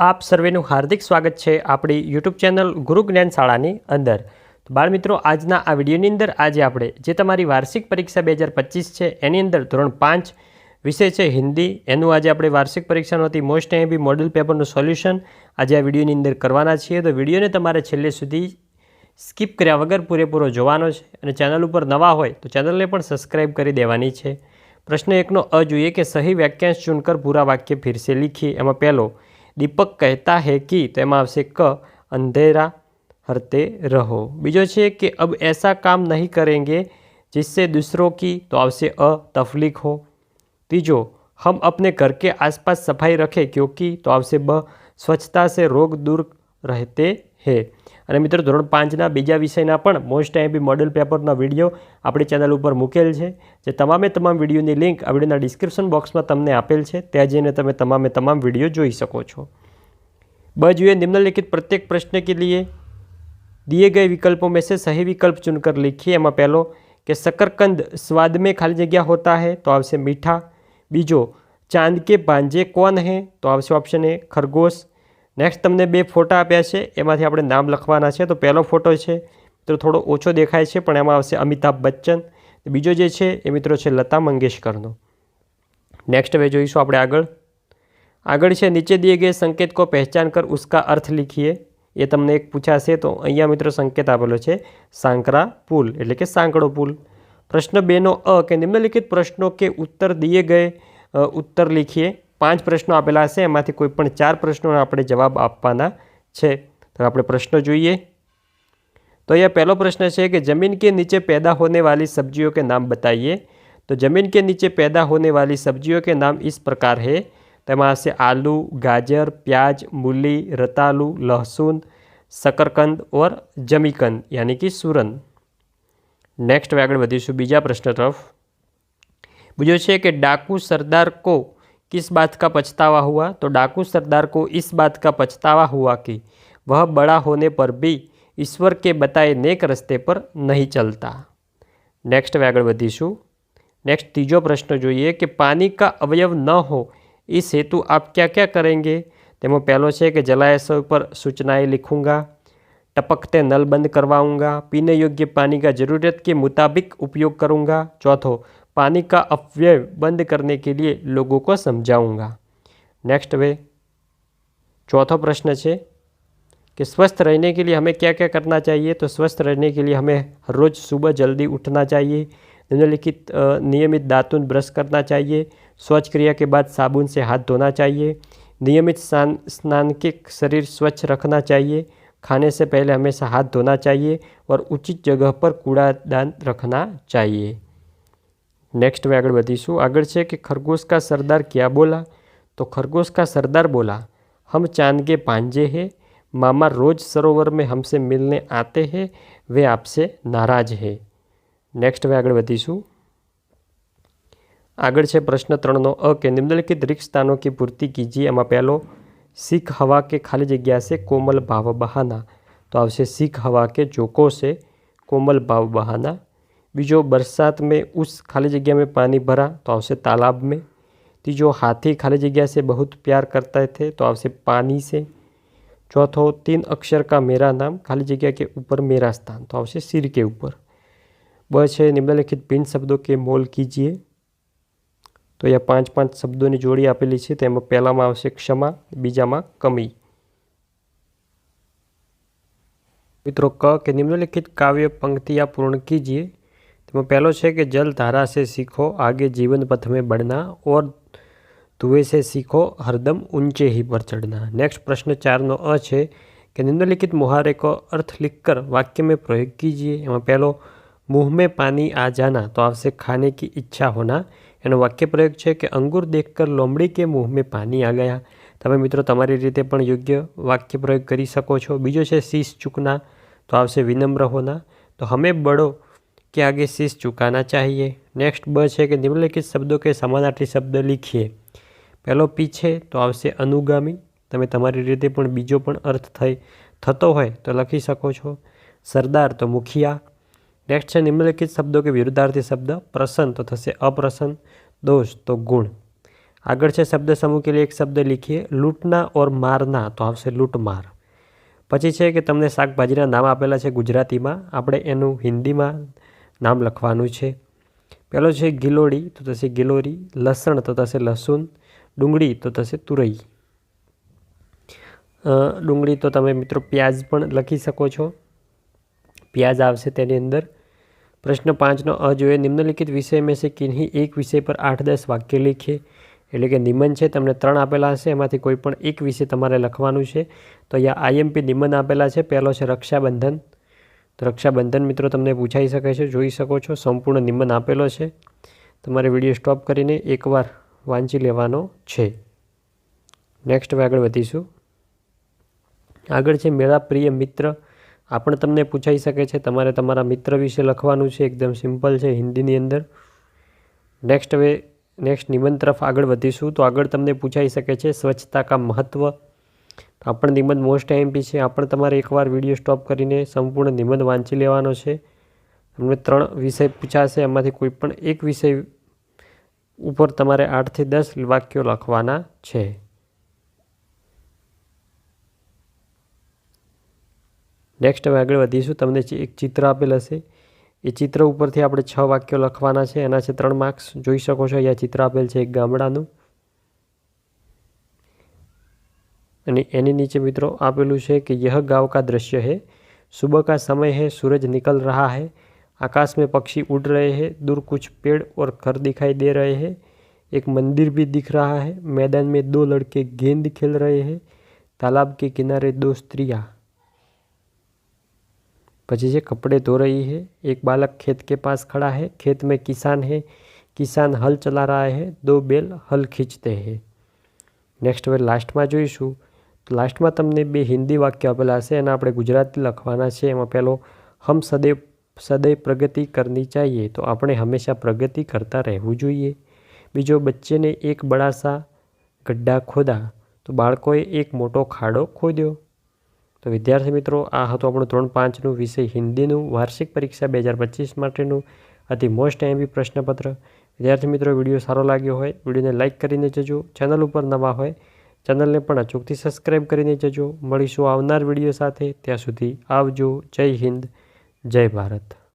આપ સર્વેનું હાર્દિક સ્વાગત છે આપણી યુટ્યુબ ચેનલ ગુરુ જ્ઞાન શાળાની અંદર. તો બાળ મિત્રો, આજના આ વિડીયોની અંદર આજે આપણે જે તમારી વાર્ષિક પરીક્ષા બે હજાર પચીસ છે, એની અંદર ધોરણ પાંચ વિષય છે હિન્દી. એનું આજે આપણે વાર્ષિક પરીક્ષાનો હતી મોસ્ટ એમબી મોડલ પેપરનું સોલ્યુશન આજે આ વિડીયોની અંદર કરવાના છીએ. તો વિડીયોને તમારે છેલ્લે સુધી સ્કીપ કર્યા વગર પૂરેપૂરો જોવાનો છે અને ચેનલ ઉપર નવા હોય તો ચેનલને પણ સબસ્ક્રાઈબ કરી દેવાની છે. પ્રશ્ન એકનો અ જોઈએ કે સહી વાક્યાંશ ચૂનકર પૂરા વાક્ય ફિરસે. લીખી એમાં પહેલો દીપક કહેતા હે कि તો એમાં આવશે ક અંધેરા હરતે રહો બીજો છે કે અબ ऐसा काम नहीं करेंगे जिससे दूसरों की तो આવશે અ તફલીક हो तीजो हम अपने घर के आसपास सफाई रखें क्योंकि तो આવશે બ સ્વચ્છતા से રોગ દૂર રહેતે હે અને મિત્રો, ધોરણ પાંચના બીજા વિષયના પણ મોસ્ટ એમ્પી મોડલ પેપરના વીડિયો આપણી ચેનલ ઉપર મૂકેલ છે. જે તમામે તમામ વિડીયોની લિંક આ વિડીયોના ડિસ્ક્રિપ્શન બોક્સમાં તમને આપેલ છે. ત્યાં જઈને તમે તમામે તમામ વીડિયો જોઈ શકો છો. બજુએ નિમ્નલિખિત પ્રત્યેક પ્રશ્ન કે લીએ. દિએ ગયે વિકલ્પો મેં સે સહી વિકલ્પ ચુનકર લીખીએ. એમાં પહેલો કે શકરકંદ સ્વાદ મેં ખાલી જગ્યા હોતા હે, તો આવશે મીઠા. બીજો, ચાંદ કે ભાંજે કોન હે, તો આવશે ઓપ્શન એ ખરગોશ. નેક્સ્ટ તમને બે ફોટા આપ્યા છે, એમાંથી આપણે નામ લખવાના છે. તો પહેલો ફોટો છે, મિત્રો થોડો ઓછો દેખાય છે, પણ એમાં આવશે અમિતાભ બચ્ચન. બીજો જે છે, એ મિત્રો છે લતા મંગેશકરનો. નેક્સ્ટ હવે જોઈશું આપણે આગળ. આગળ છે, નીચે દિએ ગયે સંકેત કો પહેચાન કર, ઉસકા અર્થ લિખીએ. એ તમને એક પૂછાશે, તો અહીંયા મિત્રો સંકેત આપેલો છે, સાંકરા પુલ, એટલે કે સાંકડો પુલ. પ્રશ્ન બેનો અ, કે નિમ્નલિખિત પ્રશ્નો કે ઉત્તર દિયે ગયે ઉત્તર લિખીએ. पाँच प्रश्नों आप कोईपण चार प्रश्नों अपने जवाब आपना तो आप प्रश्न जुए तो अँ पहलो प्रश्न है कि ज़मीन के नीचे पैदा होने वाली सब्जियों के नाम बताइए तो ज़मीन के नीचे पैदा होने वाली सब्जियों के नाम इस प्रकार है तो से आलू गाजर प्याज मूली रतालू लहसुन शकरकंद और जमीकंद यानी कि सुरन नेक्स्ट आगे बढ़ीशू बीजा प्रश्न तरफ़ बीजों से कि डाकू सरदार को किस बात का पछतावा हुआ तो डाकू सरदार को इस बात का पछतावा हुआ कि वह बड़ा होने पर भी ईश्वर के बताए नेक रस्ते पर नहीं चलता नेक्स्ट હવે આગળ વધીશું नेक्स्ट तीजो प्रश्न જોઈએ કે पानी का अवयव न हो इस हेतु आप क्या क्या करेंगे તેમાં પહેલો છે કે જલાશય પર सूचनाएं लिखूंगा टपकते नल बंद करवाऊंगा पीने योग्य पानी का ज़रूरत के मुताबिक उपयोग करूंगा चौथो पानी का अपव्यय बंद करने के लिए लोगों को समझाऊँगा। नेक्स्ट वे चौथा प्रश्न है कि स्वस्थ रहने के लिए हमें क्या क्या करना चाहिए? तो स्वस्थ रहने के लिए हमें हर रोज़ सुबह जल्दी उठना चाहिए, निम्नलिखित नियमित दातुन ब्रश करना चाहिए स्वच्छ क्रिया के बाद साबुन से हाथ धोना चाहिए, नियमित स्नान स्नान के शरीर स्वच्छ रखना चाहिए, खाने से पहले हमेशा हाथ धोना चाहिए और उचित जगह पर कूड़ादान रखना चाहिए। नेक्स्ट में આગળ વધીશું આગળ છે કે खरगोश का सरदार क्या बोला तो खरगोश का सरदार बोला हम चांद के पांजे हैं मामा रोज़ सरोवर में हमसे मिलने आते हैं वे आपसे नाराज है नेक्स्ट હવે આગળ વધીશું આગળ છે પ્રશ્ન ત્રણનો અ કે નિમ્નલિખિત रिक्त स्थानों की पूर्ति कीजिए એમાં પહેલો सीख हवा के खाली जगह से कोमल भाव बहाना तो आवश्य सीख हवा के जोकों से कोमल भाव बहाना बीजो बरसात में उस खाली जगह में पानी भरा तो आवश्य तालाब में तीजो हाथी खाली जगह से बहुत प्यार करते थे तो आवश्य पानी से चौथो तीन अक्षर का मेरा नाम खाली जगह के ऊपर मेरा स्थान तो आवश्य सिर के ऊपर ब છે નિમ્નલિખિત भिन्न શબ્દો કે મોલ કીજીએ તો અહીંયા પાંચ પાંચ શબ્દોની જોડી આપેલી છે તેમાં પહેલામાં આવશે ક્ષમા બીજામાં કમી મિત્રો ક કે નિમ્નલિખિત કાવ્ય पंक्तियाँ पूर्ण कीजिए તેમાં પહેલો છે કે जल धारा से सीखो आगे जीवन पथ में बढ़ना और धुएं से सीखो हरदम ऊंचे ही पर चढ़ना नेक्स्ट प्रश्न चार નો અ છે કે निम्नलिखित मुहारे को अर्थ लिखकर वाक्य में प्रयोग कीजिए એમાં પહેલો मुंह में पानी आ जाना तो आपसे खाने की इच्छा होना એનો વાક્ય પ્રયોગ છે કે અંગૂર દેખકર લોમડી કે મુંહ મેં પાણી આ ગયા તમે મિત્રો તમારી રીતે પણ યોગ્ય વાક્ય પ્રયોગ કરી શકો છો બીજો છે શીશ ચૂકના તો આવશે વિનમ્ર હોના તો હમે બડો કે આગે શીશ ચૂકાના चाहिए नेक्स्ट ब છે કે નિમ્નલિખિત શબ્દો કે સમાનાર્થી શબ્દ લીખીએ પહેલો પીછે તો આવશે અનુગામી તમે તમારી રીતે પણ બીજો પણ અર્થ થઈ થતો હોય તો લખી શકો છો સરદાર તો મુખિયા नेक्स्ट है निम्नलिखित शब्दों के विरुद्धार्थी शब्द प्रसन्न तो थसे अप्रसन्न दोष तो गुण આગળ છે શબ્દ સમૂહ કે લીએ એક શબ્દ લીખીએ લૂંટના ઓર મારના તો આવશે લૂંટમાર પછી છે કે તમને શાકભાજીના નામ આપેલા છે ગુજરાતીમાં આપણે એનું હિન્દીમાં નામ લખવાનું છે. પહેલો છે ગિલોડી, તો થશે ગિલોરી. લસણ, તો થશે લસુન. ડુંગળી, તો થશે તુરઈ. ડુંગળી તો તમે મિત્રો પ્યાજ પણ લખી શકો છો. પ્યાજ આવશે તેની અંદર. પ્રશ્ન પાંચનો, અ જોઈએ નિમ્નલિખિત વિષય મેં છે કિન્હી એક વિષય પર આઠ દસ વાક્ય લખે. એટલે કે નિમન છે, તમને ત્રણ આપેલા હશે. એમાંથી કોઈ પણ એક વિષય તમારે લખવાનું છે. તો અહીંયા આઈએમપી નિમન આપેલા છે. પહેલો છે રક્ષાબંધન. રક્ષાબંધન મિત્રો તમને પૂછાઈ શકે છે, જોઈ શકો છો, સંપૂર્ણ નિમન આપેલો છે. તમારે વીડિયો સ્ટોપ કરીને એકવાર વાંચી લેવાનો છે. નેક્સ્ટ હવે આગળ વધીશું. આગળ છે મેરા પ્રિય મિત્ર આ પણ તમને પૂછાઈ શકે છે, તમારે તમારા મિત્ર વિશે લખવાનું છે, એકદમ સિમ્પલ છે, હિન્દીની અંદર. નેક્સ્ટ હવે નેક્સ્ટ નિબંધ તરફ આગળ વધીશું. તો આગળ તમને પૂછાઈ શકે છે, સ્વચ્છતા કા મહત્વ તો પણ નિબંધ મોસ્ટ એમપી છે. આ પણ તમારે એકવાર વીડિયો સ્ટોપ કરીને સંપૂર્ણ નિબંધ વાંચી લેવાનો છે. તમને ત્રણ વિષય પૂછાશે એમાંથી કોઈ પણ એક વિષય ઉપર તમારે આઠથી દસ વાક્યો લખવાના છે. નેક્સ્ટ હવે આગળ વધીશું. તમને એક ચિત્ર આપેલ હશે. એ ચિત્ર ઉપરથી આપણે છ વાક્યો લખવાના છે. એના છે ત્રણ માર્ક્સ જોઈ શકો છો, અહીંયા ચિત્ર આપેલ છે એક ગામડાનું. અને એની નીચે મિત્રો આપેલું છે કે यह गांव का दृश्य है सुबह का समय है सूरज निकल रहा है आकाश में पक्षी उड़ रहे हैं दूर कुछ पेड़ और घर दिखाई दे रहे हैं एक मंदिर भी दिख रहा है मैदान में दो लड़के गेंद खेल रहे हैं तालाब के किनारे दो स्त्रियां પછી છે कपड़े धो रही है एक बालक खेत के पास खड़ा है खेत में किसान है किसान हल चला रहा है दो बैल हल खींचते हैं નેક્સ્ટ હવે લાસ્ટમાં જોઈશું તો લાસ્ટમાં તમને બે હિન્દી વાક્ય આપેલા હશે, એના આપણે ગુજરાતી લખવાના છે. એમાં પહેલો, હમ સદૈવ સદૈવ પ્રગતિ કરની ચાહીએ. તો આપણે હંમેશા પ્રગતિ કરતા રહેવું જોઈએ. બીજો, બચ્ચેને એક બળાસા ગડ્ઢા ખોદા. તો બાળકોએ એક મોટો ખાડો ખોદ્યો. તો વિદ્યાર્થી મિત્રો, આ હતું આપણું ત્રણ પાંચનું વિષય. હિન્દીનું વાર્ષિક પરીક્ષા બે હજાર પચીસ માટેનું અતિ મોસ્ટ એમબી પ્રશ્નપત્ર. વિદ્યાર્થી મિત્રો, વીડિયો સારો લાગ્યો હોય, વિડીયોને લાઇક કરીને જજો. ચેનલ ઉપર નવા હોય ચેનલને પણ અચૂકથી સબસ્ક્રાઈબ કરીને જજો. મળીશું આવનાર વીડિયો સાથે. ત્યાં સુધી આવજો. જય હિન્દ. જય ભારત.